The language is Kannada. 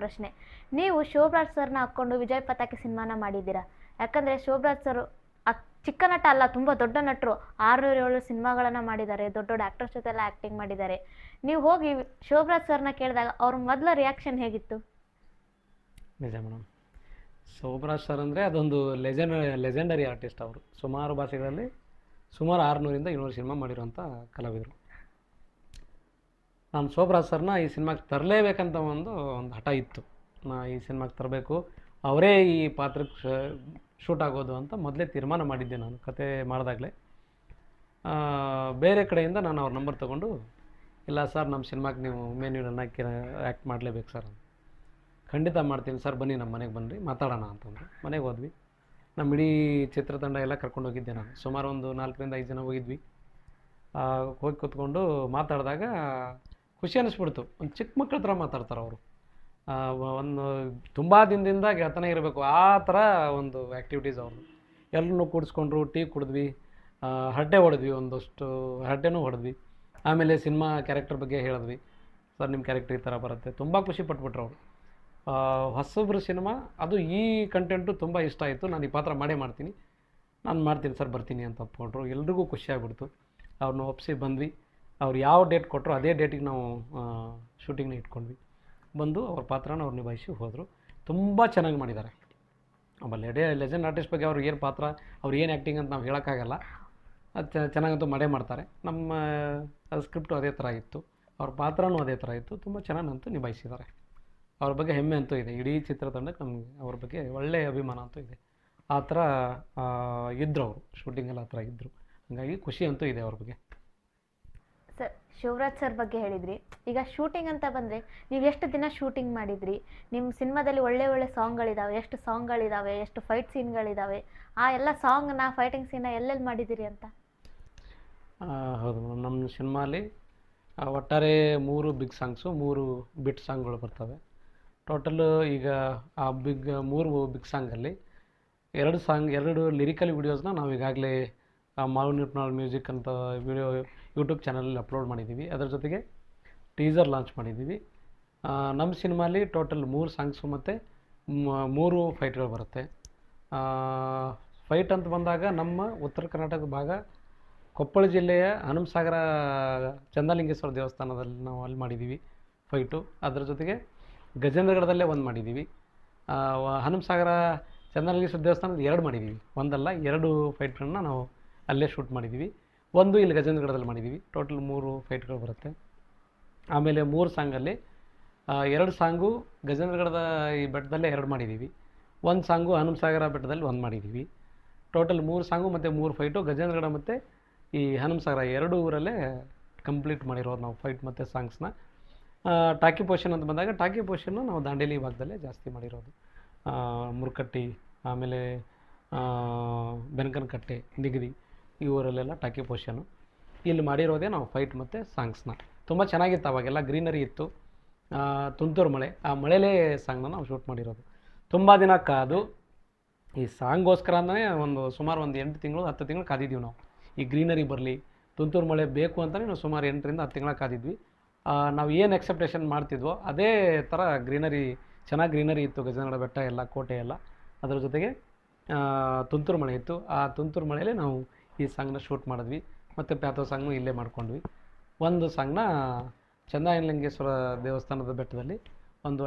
ಪ್ರಶ್ನೆ. ನೀವು ಶೋಭರಾಜ್ ಸರ್ನ ಹಾಕ್ಕೊಂಡು ವಿಜಯ್ ಪತಾಕೆ ಸಿನಿಮಾನ ಮಾಡಿದ್ದೀರಾ? ಯಾಕಂದರೆ ಶೋಭರಾಜ್ ಸರ್ ಚಿಕ್ಕ ನಟ ಅಲ್ಲ, ತುಂಬ ದೊಡ್ಡ ನಟರು. ಆರುನೂರು ಏಳು ಸಿನಿಮಾಗಳನ್ನು ಮಾಡಿದ್ದಾರೆ, ದೊಡ್ಡ ದೊಡ್ಡ ಆ್ಯಕ್ಟರ್ಸ್ ಜೊತೆ ಎಲ್ಲ ಆ್ಯಕ್ಟಿಂಗ್ ಮಾಡಿದ್ದಾರೆ. ನೀವು ಹೋಗಿ ಶೋಭರಾಜ್ ಸರ್ನ ಕೇಳಿದಾಗ ಅವ್ರ ಮೊದಲ ರಿಯಾಕ್ಷನ್ ಹೇಗಿತ್ತು? ನಿಜ ಮೇಡಮ್ ಶೋಭರಾಜ್ ಸರ್ ಅಂದರೆ ಅದೊಂದು ಲೆಜೆಂಡ್ ಲೆಜೆಂಡರಿ ಆರ್ಟಿಸ್ಟ್ ಅವರು. ಸುಮಾರು ಭಾಷೆಗಳಲ್ಲಿ ಸುಮಾರು ಆರುನೂರಿಂದ ಇನ್ನೂರು ಸಿನಿಮಾ ಮಾಡಿರುವಂಥ ಕಲಾವಿದರು. ನಾನು ಶೋಭರಾಜ್ ಸರ್ನ ಈ ಸಿನಿಮಾಗೆ ತರಲೇಬೇಕಂತ ಒಂದು ಒಂದು ಹಠ ಇತ್ತು. ನಾ ಈ ಸಿನಿಮಾಗೆ ತರಬೇಕು. ಅವರೇ ಈ ಪಾತ್ರಕ್ಕೆ ಶೂಟ್ ಆಗೋದು ಅಂತ ಮೊದಲೇ ತೀರ್ಮಾನ ಮಾಡಿದ್ದೆ ನಾನು, ಕತೆ ಮಾಡಿದಾಗಲೇ. ಬೇರೆ ಕಡೆಯಿಂದ ನಾನು ಅವ್ರ ನಂಬರ್ ತೊಗೊಂಡು, ಇಲ್ಲ ಸರ್, ನಮ್ಮ ಸಿನಿಮಾಗೆ ನೀವು ಮೇನ್ ಹಾಕಿ ಆ್ಯಕ್ಟ್ ಮಾಡಲೇಬೇಕು ಸರ್ ಅಂತ. ಖಂಡಿತ ಮಾಡ್ತೀನಿ ಸರ್, ಬನ್ನಿ ನಮ್ಮ ಮನೆಗೆ ಬನ್ನಿರಿ ಮಾತಾಡೋಣ ಅಂತಂದರು. ಮನೆಗೆ ಹೋದ್ವಿ. ನಮ್ಮ ಇಡೀ ಚಿತ್ರತಂಡ ಎಲ್ಲ ಕರ್ಕೊಂಡು ಹೋಗಿದ್ದೆ ನಾನು. ಸುಮಾರು ಒಂದು ನಾಲ್ಕರಿಂದ ಐದು ಜನ ಹೋಗಿದ್ವಿ. ಹೋಗಿ ಕೂತ್ಕೊಂಡು ಮಾತಾಡಿದಾಗ ಖುಷಿ ಅನ್ನಿಸ್ಬಿಡ್ತು ಒಂದು ಚಿಕ್ಕ ಮಕ್ಕಳ ಥರ ಮಾತಾಡ್ತಾರೆ ಅವರು. ಒಂದು ತುಂಬ ದಿನದಿಂದ ಗೆಳತನ ಇರಬೇಕು. ಆ ಥರ ಒಂದು ಆ್ಯಕ್ಟಿವಿಟೀಸ್ ಅವರು ಎಲ್ಲರೂ ಕೂಡಿಸ್ಕೊಂಡ್ರು, ಟೀ ಕುಡಿದ್ವಿ ಹರಟೆ ಹೊಡೆದ್ವಿ ಒಂದಷ್ಟು ಹರಟೆನೂ ಹೊಡೆದ್ವಿ. ಆಮೇಲೆ ಸಿನಿಮಾ ಕ್ಯಾರೆಕ್ಟರ್ ಬಗ್ಗೆ ಹೇಳಿದ್ವಿ. ಸರ್ ನಿಮ್ಮ ಕ್ಯಾರೆಕ್ಟರ್ ಈ ಥರ ಬರುತ್ತೆ. ತುಂಬ ಖುಷಿ ಪಟ್ಬಿಟ್ರು ಅವರು. ಹೊಸಬ್ರ ಸಿನಿಮಾ, ಅದು ಈ ಕಂಟೆಂಟು ತುಂಬ ಇಷ್ಟ ಆಯಿತು. ನಾನು ಈ ಪಾತ್ರ ಮಾಡೇ ಮಾಡ್ತೀನಿ. ನಾನು ಮಾಡ್ತೀನಿ ಸರ್, ಬರ್ತೀನಿ ಅಂತ ಒಪ್ಕೊಂಡ್ರು. ಎಲ್ರಿಗೂ ಖುಷಿಯಾಗ್ಬಿಡ್ತು ಅವ್ರನ್ನ ಒಪ್ಪಿಸಿ ಬಂದ್ವಿ. ಅವ್ರು ಯಾವ ಡೇಟ್ ಕೊಟ್ಟರು ಅದೇ ಡೇಟಿಗೆ ನಾವು ಶೂಟಿಂಗ್ನ ಇಟ್ಕೊಂಡ್ವಿ. ಬಂದು ಅವ್ರ ಪಾತ್ರನ ಅವ್ರು ನಿಭಾಯಿಸಿ ಹೋದರು. ತುಂಬ ಚೆನ್ನಾಗಿ ಮಾಡಿದ್ದಾರೆ. ಆಮೇಲೆ ಲೆಡೆ ಲೆಜೆಂಡ್ ಆರ್ಟಿಸ್ಟ್ ಬಗ್ಗೆ ಅವ್ರಿಗೆ ಏನು ಪಾತ್ರ, ಅವ್ರು ಏನು ಆ್ಯಕ್ಟಿಂಗ್ ಅಂತ ನಾವು ಹೇಳೋಕ್ಕಾಗಲ್ಲ. ಅದು ಚೆನ್ನಾಗಂತೂ ಮಾಡೇ ಮಾಡ್ತಾರೆ. ನಮ್ಮ ಸ್ಕ್ರಿಪ್ಟು ಅದೇ ಥರ ಇತ್ತು. ಅವ್ರ ಪಾತ್ರನೂ ಅದೇ ಥರ ಇತ್ತು. ತುಂಬ ಚೆನ್ನಾಗಂತೂ ನಿಭಾಯಿಸಿದ್ದಾರೆ. ಅವ್ರ ಬಗ್ಗೆ ಹೆಮ್ಮೆ ಅಂತೂ ಇದೆ. ಇಡೀ ಚಿತ್ರತಂಡಕ್ಕೆ ನಮಗೆ ಅವ್ರ ಬಗ್ಗೆ ಒಳ್ಳೆಯ ಅಭಿಮಾನ ಅಂತೂ ಇದೆ. ಆ ಥರ ಇದ್ದರು ಅವರು. ಶೂಟಿಂಗಲ್ಲಿ ಆ ಥರ ಇದ್ದರು ಹಾಗಾಗಿ ಖುಷಿ ಅಂತೂ ಇದೆ ಅವ್ರ ಬಗ್ಗೆ. ಸರ್, ಶಿವರಾಜ್ ಸರ್ ಬಗ್ಗೆ ಹೇಳಿದ್ರಿ. ಈಗ ಶೂಟಿಂಗ್ ಅಂತ ಬಂದರೆ ನೀವು ಎಷ್ಟು ದಿನ ಶೂಟಿಂಗ್ ಮಾಡಿದ್ರಿ? ನಿಮ್ಮ ಸಿನಿಮಾದಲ್ಲಿ ಒಳ್ಳೆ ಒಳ್ಳೆ ಸಾಂಗ್ಗಳಿದ್ದಾವೆ ಎಷ್ಟು ಸಾಂಗ್ಗಳಿದ್ದಾವೆ ಎಷ್ಟು ಫೈಟ್ ಸೀನ್ಗಳಿದ್ದಾವೆ ಆ ಎಲ್ಲ ಸಾಂಗ್ನ ಫೈಟಿಂಗ್ ಸೀನ್ನ ಎಲ್ಲೆಲ್ಲಿ ಮಾಡಿದ್ದೀರಿ ಅಂತ? ಹೌದು ನಮ್ಮ ಸಿನಿಮಾಲಿ ಒಟ್ಟಾರೆ ಮೂರು ಬಿಗ್ ಸಾಂಗ್ಸು ಮೂರು ಬಿಟ್ ಸಾಂಗ್ಗಳು ಬರ್ತವೆ. ಟೋಟಲ್ ಈಗ ಆ ಬಿಗ್ ಮೂರು ಬಿಗ್ ಸಾಂಗಲ್ಲಿ ಎರಡು ಸಾಂಗ್ ಎರಡು ಲಿರಿಕಲ್ ವಿಡಿಯೋಸ್ನ ನಾವು ಈಗಾಗಲೇ ಮಾವು ನಿಪ್ನಾಳ್ ಮ್ಯೂಸಿಕ್ ಅಂತ ವಿಡಿಯೋ ಯೂಟ್ಯೂಬ್ ಚಾನಲಲ್ಲಿ ಅಪ್ಲೋಡ್ ಮಾಡಿದ್ದೀವಿ. ಅದರ ಜೊತೆಗೆ ಟೀಸರ್ ಲಾಂಚ್ ಮಾಡಿದ್ದೀವಿ. ನಮ್ಮ ಸಿನಿಮಾಲಿ ಟೋಟಲ್ ಮೂರು ಸಾಂಗ್ಸು ಮತ್ತು ಮೂರು ಫೈಟ್ಗಳು ಬರುತ್ತೆ. ಫೈಟ್ ಅಂತ ಬಂದಾಗ ನಮ್ಮ ಉತ್ತರ ಕರ್ನಾಟಕ ಭಾಗ, ಕೊಪ್ಪಳ ಜಿಲ್ಲೆಯ ಹನುಮಸಾಗರ ಚಂದಲಿಂಗೇಶ್ವರ ದೇವಸ್ಥಾನದಲ್ಲಿ ನಾವು ಅಲ್ಲಿ ಮಾಡಿದ್ದೀವಿ ಫೈಟು. ಅದರ ಜೊತೆಗೆ ಗಜೇಂದ್ರಗಢದಲ್ಲೇ ಒಂದು ಮಾಡಿದ್ದೀವಿ. ಹನುಮಸಾಗರ ಚಂದಲಿಂಗೇಶ್ವರ ದೇವಸ್ಥಾನದ ಎರಡು ಮಾಡಿದ್ದೀವಿ. ಒಂದಲ್ಲ, ಎರಡು ಫೈಟ್ಗಳನ್ನ ನಾವು ಅಲ್ಲೇ ಶೂಟ್ ಮಾಡಿದ್ದೀವಿ ಒಂದು ಇಲ್ಲಿ ಗಜೇಂದ್ರಗಢದಲ್ಲಿ ಮಾಡಿದ್ದೀವಿ ಟೋಟಲ್ ಮೂರು ಫೈಟ್ಗಳು ಬರುತ್ತೆ. ಆಮೇಲೆ ಮೂರು ಸಾಂಗಲ್ಲಿ ಎರಡು ಸಾಂಗು ಗಜೇಂದ್ರಗಢದ ಈ ಬೆಟ್ಟದಲ್ಲೇ ಎರಡು ಮಾಡಿದ್ದೀವಿ ಒಂದು ಸಾಂಗು ಹನುಮಸಾಗರ ಬೆಟ್ಟದಲ್ಲಿ ಒಂದು ಮಾಡಿದ್ದೀವಿ ಟೋಟಲ್ ಮೂರು ಸಾಂಗು ಮತ್ತು ಮೂರು ಫೈಟು ಗಜೇಂದ್ರಗಢ ಮತ್ತು ಈ ಹನುಮಸಾಗರ ಎರಡು ಊರಲ್ಲೇ ಕಂಪ್ಲೀಟ್ ಮಾಡಿರೋದು ನಾವು ಫೈಟ್ ಮತ್ತು ಸಾಂಗ್ಸ್ನ ಟಾಕಿ ಪೋಷನ್ ಅಂತ ಬಂದಾಗ ಟಾಕಿ ಪೋಷನ್ನು ನಾವು ದಾಂಡೇಲಿ ಭಾಗದಲ್ಲೇ ಜಾಸ್ತಿ ಮಾಡಿರೋದು. ಮುರುಕಟ್ಟಿ, ಆಮೇಲೆ ಬೆನಕನಕಟ್ಟೆ, ನಿಗದಿ. ಈ ಊರಲ್ಲೆಲ್ಲ ಟಾಕಿ ಪೋಷನು. ಇಲ್ಲಿ ಮಾಡಿರೋದೇ ನಾವು ಫೈಟ್ ಮತ್ತು ಸಾಂಗ್ಸ್ನ ತುಂಬ ಚೆನ್ನಾಗಿತ್ತು ಅವಾಗೆಲ್ಲ ಗ್ರೀನರಿ ಇತ್ತು. ತುಂತೂರು ಮಳೆ. ಆ ಮಳೆಲೇ ಸಾಂಗ್ನ ನಾವು ಶೂಟ್ ಮಾಡಿರೋದು. ತುಂಬ ದಿನ ಕಾದು, ಈ ಸಾಂಗ್ಗೋಸ್ಕರ ಅಂದರೆ ಒಂದು ಸುಮಾರು ಒಂದು ಎಂಟು ತಿಂಗಳು, ಹತ್ತು ತಿಂಗಳು ಕಾದಿದ್ದೀವಿ ನಾವು. ಈ ಗ್ರೀನರಿ ಬರಲಿ, ತುಂತುರು ಮಳೆ ಬೇಕು ಅಂತಲೇ ನಾವು ಸುಮಾರು ಎಂಟರಿಂದ ಹತ್ತು ತಿಂಗಳ ಕಾದಿದ್ವಿ. ನಾವು ಏನು ಎಕ್ಸೆಪ್ಟೇಷನ್ ಮಾಡ್ತಿದ್ವೋ ಅದೇ ಥರ ಗ್ರೀನರಿ ಚೆನ್ನಾಗಿ ಗ್ರೀನರಿ ಇತ್ತು ಗಜನಾಡ ಬೆಟ್ಟ ಎಲ್ಲ, ಕೋಟೆ ಎಲ್ಲ. ಅದರ ಜೊತೆಗೆ ತುಂತುರು ಮಳೆ ಇತ್ತು. ಆ ತುಂತುರು ಮಳೆಯಲ್ಲಿ ನಾವು ಈ ಸಾಂಗ್ನ ಶೂಟ್ ಮಾಡಿದ್ವಿ. ಮತ್ತು ಪ್ಯಾಥೋ ಸಾಂಗ್ನು ಇಲ್ಲೇ ಮಾಡ್ಕೊಂಡ್ವಿ. ಒಂದು ಸಾಂಗ್ನ ಚಂದಾಯನಲಿಂಗೇಶ್ವರ ದೇವಸ್ಥಾನದ ಬೆಟ್ಟದಲ್ಲಿ ಒಂದು